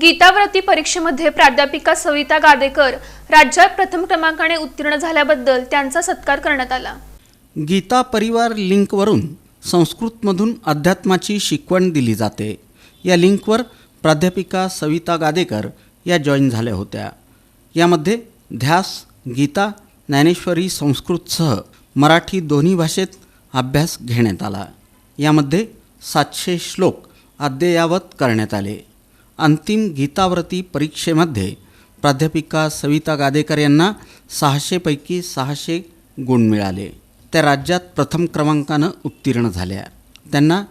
गीताव्रती परीक्षेमध्ये प्राध्यापिका सविता गादेकर राज्यात प्रथम क्रमांकाने उत्तीर्ण झाल्याबद्दल त्यांचा सत्कार करण्यात आला. गीता परिवार लिंकवरून संस्कृतमधून अध्यात्माची शिकवण दिली जाते. या लिंकवर प्राध्यापिका सविता गादेकर या जॉईन झाल्या होत्या. यामध्ये ध्यास गीता ज्ञानेश्वरी संस्कृतसह मराठी दोन्ही भाषेत अभ्यास घेण्यात आला. यामध्ये सातशे श्लोक अद्ययावत करण्यात आले. अंतिम गीताव्रती परीक्षेमध्ये प्राध्यापिका सविता गादेकर यांना सहाशेपैकी सहाशे गुण मिळाले. त्या राज्यात प्रथम क्रमांकानं उत्तीर्ण झाल्या. त्यांना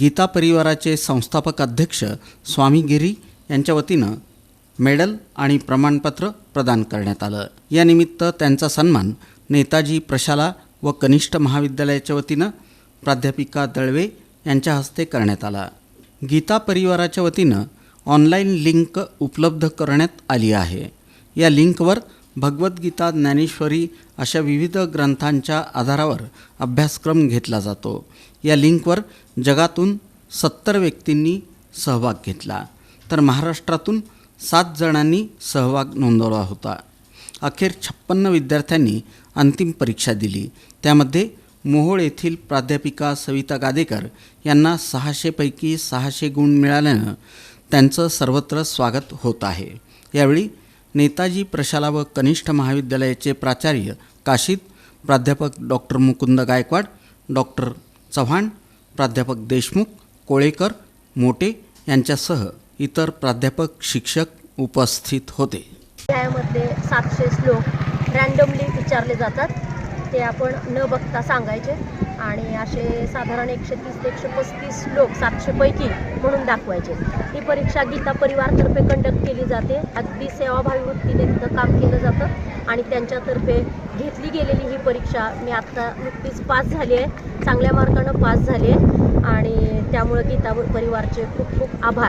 गीता परिवाराचे संस्थापक अध्यक्ष स्वामी गिरी यांच्या वतीनं मेडल आणि प्रमाणपत्र प्रदान करण्यात आलं. यानिमित्त त्यांचा सन्मान नेताजी प्रशाला व कनिष्ठ महाविद्यालयाच्या वतीनं प्राध्यापिका दळवे यांच्या हस्ते करण्यात आला. गीता परिवाराच्या वतीनं ऑनलाईन लिंक उपलब्ध करण्यात आली आहे. या लिंकवर भगवद्गीता ज्ञानेश्वरी अशा विविध ग्रंथांच्या आधारावर अभ्यासक्रम घेतला जातो. या लिंकवर जगातून सत्तर व्यक्तींनी सहभाग घेतला. तर महाराष्ट्रातून सात जणांनी सहभाग नोंदवला होता. अखेर छप्पन्न विद्यार्थ्यांनी अंतिम परीक्षा दिली. त्यामध्ये मोहोळ येथील प्राध्यापिका सविता गादेकर यांना सहाशेपैकी सहाशे गुण मिळाल्यानं त्यांचं सर्वत्र स्वागत होत आहे. यावेळी नेताजी प्रशाला व कनिष्ठ महाविद्यालयाचे प्राचार्य काशीद प्राध्यापक डॉक्टर मुकुंद गायकवाड डॉक्टर चव्हाण प्राध्यापक देशमुख कोळेकर मोटे यांच्यासह इतर प्राध्यापक शिक्षक उपस्थित होते. त्यामध्ये सातशे श्लोक रँडमली विचारले जातात. ते आपण न बघता सांगायचे. आणि असे साधारण एकशे तीस ते एकशे पस्तीस लोक सातशेपैकी म्हणून दाखवायचे. ही परीक्षा गीता परिवारतर्फे कंडक्ट केली जाते. अगदी सेवाभावी वृत्तीने तिथं काम केलं जातं आणि त्यांच्यातर्फे घेतली गेलेली ही परीक्षा मी आत्ता नुकतीच पास झाली आहे. चांगल्या मार्कानं पास झाली आहे. आणि त्यामुळं गीता परिवारचे खूप खूप आभार.